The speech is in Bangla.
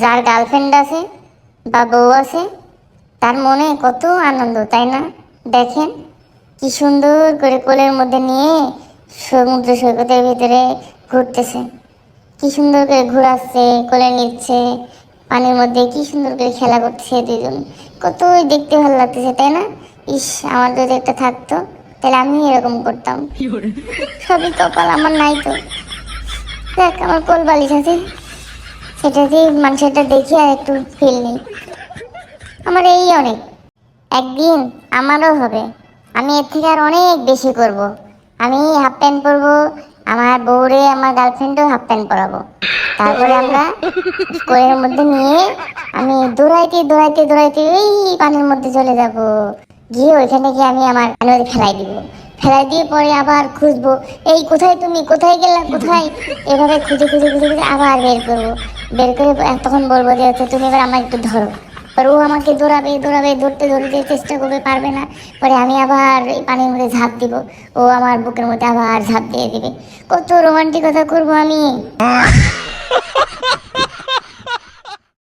যার গার্লফ্রেন্ড আছে বা বউ আছে তার মনে কত আনন্দ তাই না? দেখেন কি সুন্দর করে কোলের মধ্যে নিয়ে সমুদ্র সৈকতের ভিতরে ঘুরতেছে। কি সুন্দর করে ঘোরাচ্ছে কোলে নিচ্ছে পানির মধ্যে কি সুন্দর করে খেলা করছে দুজন কতই দেখতে ভালো লাগতেছে তাই না? ইস আমার যদি একটা থাকতো তাহলে আমি এরকম করতাম। সবই কপাল আমার নাই তো। দেখ আমার কোল বালিশ আছে। সেটা দিয়ে মানুষটা দেখি আর একটু ফিল নেই। আমার এই অনেক। একদিন আমারও হবে। আমি এর থেকে আর অনেক বেশি করব। আমি হাফ প্যান্ট পরবো, আমার বউরে, আমার গার্লফ্রেন্ডও হাফ প্যান্ট পরাবো। তারপরে আমরা কোলের মধ্যে নিয়ে আমি দৌড়াইতে দৌড়াইতে দৌড়াইতে এই পানির মধ্যে চলে যাব। গিয়ে ওইখানে গিয়ে আমি আমার মধ্যে ফেলাই দিব। ফেলাই দিয়ে পরে আবার খুঁজবো। এই কোথায় তুমি? কোথায় গেলা? কোথায়? এভাবে খুঁজে খুঁজে খুঁজে খুঁজে আবার বের করব। বের করে তখন বলব যে হচ্ছে তুমি এবার আমার একটু ধরো। পর ও আমাকে দৌড়াবে দৌড়াবে ধরতে ধরতে চেষ্টা করবে, পারবে না। পরে আমি আবার এই পানির মধ্যে ঝাঁপ দিব। ও আমার বুকের মধ্যে আবার ঝাঁপ দিয়ে দেবে। কত রোমান্টিকতা করব আমি।